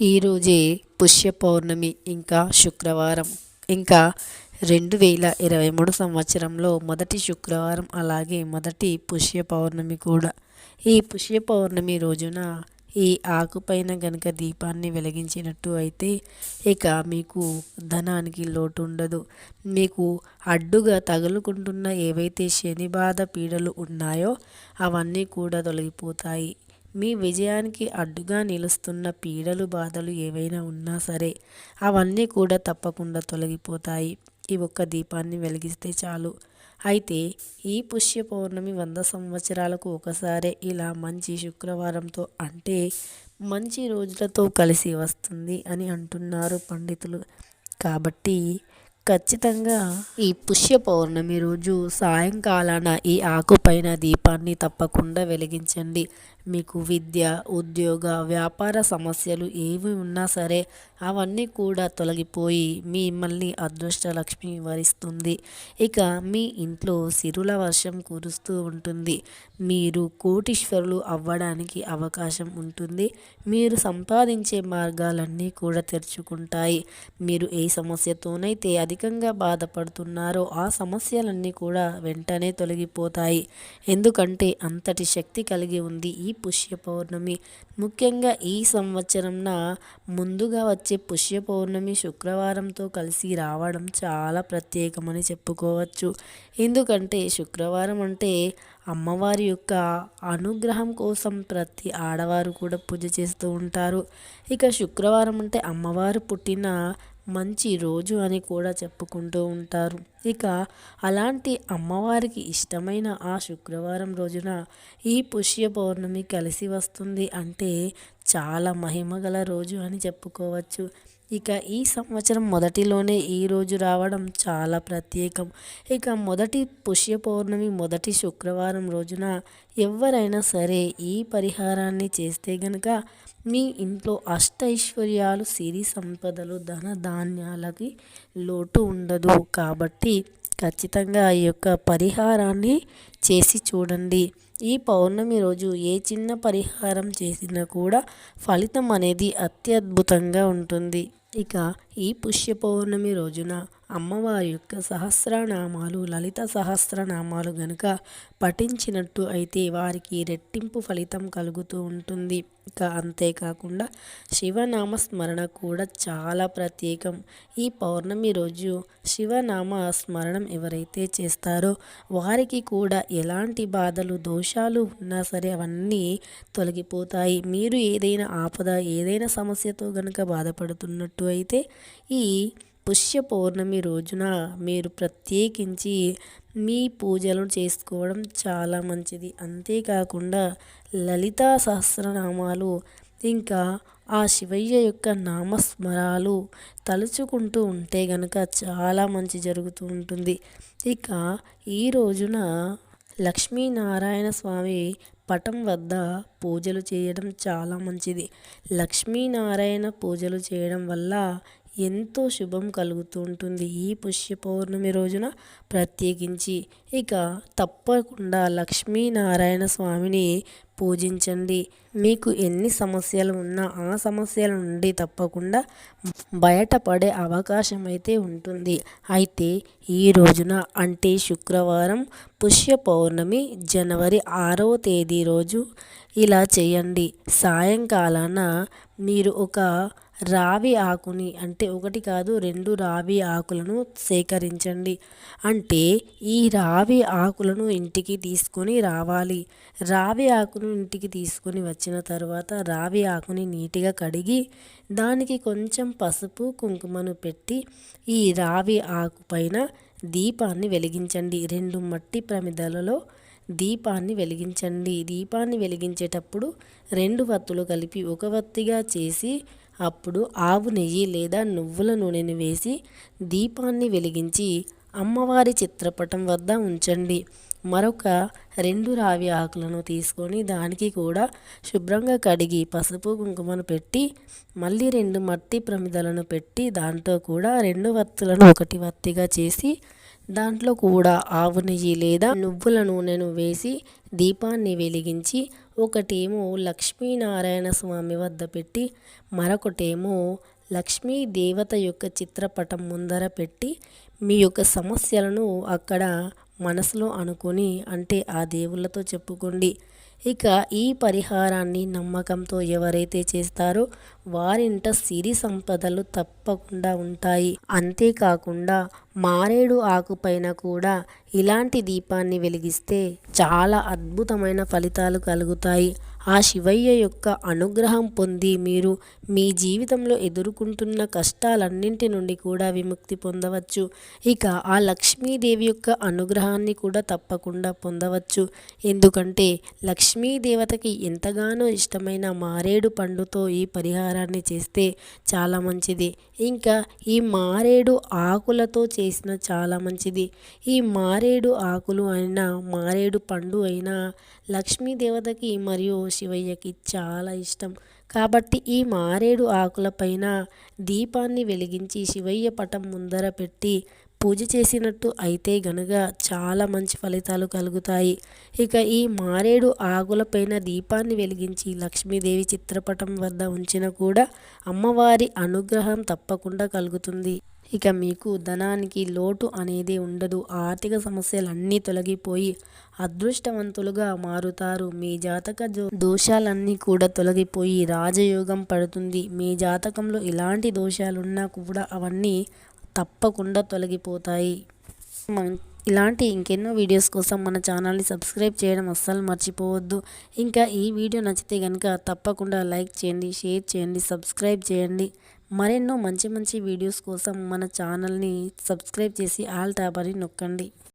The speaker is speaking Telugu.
ఈరోజే పుష్య పౌర్ణమి ఇంకా శుక్రవారం. ఇంకా రెండు వేల ఇరవై మూడు సంవత్సరంలో మొదటి శుక్రవారం అలాగే మొదటి పుష్య పౌర్ణమి కూడా. ఈ పుష్య పౌర్ణమి రోజున ఈ ఆకుపైన గనుక దీపాన్ని వెలిగించినట్టు అయితే ఇక మీకు ధనానికి లోటు ఉండదు మీకు అడ్డుగా తగులుకుంటున్న ఏవైతే శని బాధ పీడలు ఉన్నాయో అవన్నీ కూడా తొలగిపోతాయి. మీ విజయానికి అడ్డుగా నిలుస్తున్న పీడలు బాధలు ఏవైనా ఉన్నా సరే అవన్నీ కూడా తప్పకుండా తొలగిపోతాయి. ఈ ఒక్క దీపాన్ని వెలిగిస్తే చాలు. అయితే ఈ పుష్య పౌర్ణమి వంద సంవత్సరాలకు ఒకసారే ఇలా మంచి శుక్రవారంతో అంటే మంచి రోజులతో కలిసి వస్తుంది అని అంటున్నారు పండితులు. కాబట్టి ఖచ్చితంగా ఈ పుష్య పౌర్ణమి రోజు సాయంకాలాన ఈ ఆకుపైన దీపాన్ని తప్పకుండా వెలిగించండి. మీకు విద్య ఉద్యోగ వ్యాపార సమస్యలు ఏవి ఉన్నా సరే అవన్నీ కూడా తొలగిపోయి మిమ్మల్ని అదృష్టలక్ష్మి వరిస్తుంది. ఇక మీ ఇంట్లో సిరుల వర్షం కురుస్తూ ఉంటుంది. మీరు కోటీశ్వరులు అవ్వడానికి అవకాశం ఉంటుంది. మీరు సంపాదించే మార్గాలన్నీ కూడా తెరుచుకుంటాయి. మీరు ఏ సమస్యతోనైతే అధికంగా బాధపడుతున్నారో ఆ సమస్యలన్నీ కూడా వెంటనే తొలగిపోతాయి. ఎందుకంటే అంతటి శక్తి కలిగి ఉంది. ఈ పుష్య పౌర్ణమి ముఖ్యంగా ఈ సంవత్సరంన ముందుగా వచ్చే పుష్య పౌర్ణమి శుక్రవారంతో కలిసి రావడం చాలా ప్రత్యేకమని చెప్పుకోవచ్చు. ఎందుకంటే శుక్రవారం అంటే అమ్మవారి యొక్క అనుగ్రహం కోసం ప్రతి ఆడవారు కూడా పూజ చేస్తూ ఉంటారు. ఇక శుక్రవారం అంటే అమ్మవారు పుట్టిన మంచి రోజు అని కూడా చెప్పుకుంటూ ఉంటారు. ఇక అలాంటి అమ్మవారికి ఇష్టమైన ఆ శుక్రవారం రోజున ఈ పుష్య పౌర్ణమి కలిసి వస్తుంది అంటే చాలా మహిమగల రోజు అని చెప్పుకోవచ్చు. ఇక ఈ సంవత్సరం మొదటిలోనే ఈ రోజు రావడం చాలా ప్రత్యేకం. ఇక మొదటి పుష్య పౌర్ణమి మొదటి శుక్రవారం రోజున ఎవరైనా సరే ఈ పరిహారాన్ని చేస్తే గనక మీ ఇంట్లో అష్టైశ్వర్యాలు సిరి సంపదలు ధన ధాన్యాలకి లోటు ఉండదు కాబట్టి ఖచ్చితంగా ఈ యొక్క పరిహారాన్ని చేసి చూడండి. ఈ పౌర్ణమి రోజు ఏ చిన్న పరిహారం చేసినా కూడా ఫలితం అనేది అత్యద్భుతంగా ఉంటుంది. ఇక ఈ పుష్య పౌర్ణమి రోజున అమ్మవారి యొక్క సహస్రనామాలు లలిత సహస్రనామాలు గనుక పఠించినట్టు అయితే వారికి రెట్టింపు ఫలితం కలుగుతూ ఉంటుంది. ఇక అంతేకాకుండా శివనామ స్మరణ కూడా చాలా ప్రత్యేకం. ఈ పౌర్ణమి రోజు శివనామ స్మరణం ఎవరైతే చేస్తారో వారికి కూడా ఎలాంటి బాధలు దోషాలు ఉన్నా సరే అవన్నీ తొలగిపోతాయి. మీరు ఏదైనా ఆపద ఏదైనా సమస్యతో గనుక బాధపడుతున్నట్టు అయితే ఈ పుష్య పౌర్ణమి రోజున మీరు ప్రత్యేకించి మీ పూజలు చేసుకోవడం చాలా మంచిది. అంతేకాకుండా లలితా సహస్రనామాలు ఇంకా ఆ శివయ్య యొక్క నామస్మరాలు తలుచుకుంటూ ఉంటే గనక చాలా మంచి జరుగుతూ ఉంటుంది. ఇక ఈ రోజున లక్ష్మీనారాయణ స్వామి పటం వద్ద పూజలు చేయడం చాలా మంచిది. లక్ష్మీనారాయణ పూజలు చేయడం వల్ల ఎంతో శుభం కలుగుతూ ఉంటుంది ఈ పుష్య పౌర్ణమి రోజున. ప్రత్యేకించి ఇక తప్పకుండా లక్ష్మీనారాయణ స్వామిని పూజించండి. మీకు ఎన్ని సమస్యలు ఉన్నా ఆ సమస్యల నుండి తప్పకుండా బయటపడే అవకాశం అయితే ఉంటుంది. అయితే ఈ రోజున అంటే శుక్రవారం పుష్య పౌర్ణమి జనవరి ఆరవ తేదీ రోజు ఇలా చేయండి. సాయంకాలాన మీరు ఒక రావి ఆకుని అంటే ఒకటి కాదు రెండు రావి ఆకులను సేకరించండి. అంటే ఈ రావి ఆకులను ఇంటికి తీసుకొని రావాలి. రావి ఆకును ఇంటికి తీసుకొని వచ్చిన తర్వాత రావి ఆకుని నీట్గా కడిగి దానికి కొంచెం పసుపు కుంకుమను పెట్టి ఈ రావి ఆకు పైన దీపాన్ని వెలిగించండి. రెండు మట్టి ప్రమిదలలో దీపాన్ని వెలిగించండి. దీపాన్ని వెలిగించేటప్పుడు రెండు వత్తులు కలిపి ఒక వత్తిగా చేసి అప్పుడు ఆవు నెయ్యి లేదా నువ్వుల నూనెను వేసి దీపాన్ని వెలిగించి అమ్మవారి చిత్రపటం వద్ద ఉంచండి. మరొక రెండు రావి ఆకులను తీసుకొని దానికి కూడా శుభ్రంగా కడిగి పసుపు కుంకుమను పెట్టి మళ్ళీ రెండు మట్టి ప్రమిదలను పెట్టి దాంట్లో కూడా రెండు వత్తులను ఒకటి వత్తిగా చేసి దాంట్లో కూడా ఆవు నెయ్యి లేదా నువ్వుల నూనెను వేసి దీపాన్ని వెలిగించి ఒకటేమో లక్ష్మీనారాయణ స్వామి వద్ద పెట్టి మరొకటేమో లక్ష్మీ దేవత యొక్క చిత్రపటం ముందర పెట్టి మీ యొక్క సమస్యలను అక్కడ మనసులో అనుకొని అంటే ఆ దేవుళ్ళతో చెప్పుకోండి. ఇక ఈ పరిహారాన్ని నమ్మకంతో ఎవరైతే చేస్తారో వారింట సిరి సంపదలు తప్పకుండా ఉంటాయి. అంతేకాకుండా మారేడు ఆకుపైన కూడా ఇలాంటి దీపాన్ని వెలిగిస్తే చాలా అద్భుతమైన ఫలితాలు కలుగుతాయి. ఆ శివయ్య యొక్క అనుగ్రహం పొంది మీరు మీ జీవితంలో ఎదుర్కొంటున్న కష్టాలన్నింటి నుండి కూడా విముక్తి పొందవచ్చు. ఇక ఆ లక్ష్మీదేవి యొక్క అనుగ్రహాన్ని కూడా తప్పకుండా పొందవచ్చు. ఎందుకంటే లక్ష్మీదేవతకి ఎంతగానో ఇష్టమైన మారేడు పండుతో ఈ పరిహారాన్ని చేస్తే చాలా మంచిది. ఇంకా ఈ మారేడు ఆకులతో చేసిన చాలా మంచిది. ఈ మారేడు ఆకులు అయినా మారేడు పండు అయినా లక్ష్మీదేవతకి మరియు శివయ్యకి చాలా ఇష్టం. కాబట్టి ఈ మారేడు ఆకులపైన దీపాన్ని వెలిగించి శివయ్య పటం ముందర పెట్టి పూజ చేసినట్టు అయితే గనక చాలా మంచి ఫలితాలు కలుగుతాయి. ఇక ఈ మారేడు ఆకులపైన దీపాన్ని వెలిగించి లక్ష్మీదేవి చిత్రపటం వద్ద ఉంచిన కూడా అమ్మవారి అనుగ్రహం తప్పకుండా కలుగుతుంది. ఇక మీకు ధనానికి లోటు అనేది ఉండదు. ఆర్థిక సమస్యలు అన్నీ తొలగిపోయి అదృష్టవంతులుగా మారుతారు. మీ జాతక దోషాలన్నీ కూడా తొలగిపోయి రాజయోగం పడుతుంది. మీ జాతకంలో ఎలాంటి దోషాలున్నా కూడా అవన్నీ తప్పకుండా తొలగిపోతాయి. ఇలాంటి ఇంకెన్నో వీడియోస్ కోసం మన ఛానల్ని సబ్స్క్రైబ్ చేయడం అస్సలు మర్చిపోవద్దు. ఇంకా ఈ వీడియో నచ్చితే కనుక తప్పకుండా లైక్ చేయండి షేర్ చేయండి సబ్స్క్రైబ్ చేయండి. మరెన్నో మంచి మంచి వీడియోస్ కోసం మన ఛానల్ని సబ్స్క్రైబ్ చేసి ఆల్ ట్యాబ్ అని నొక్కండి.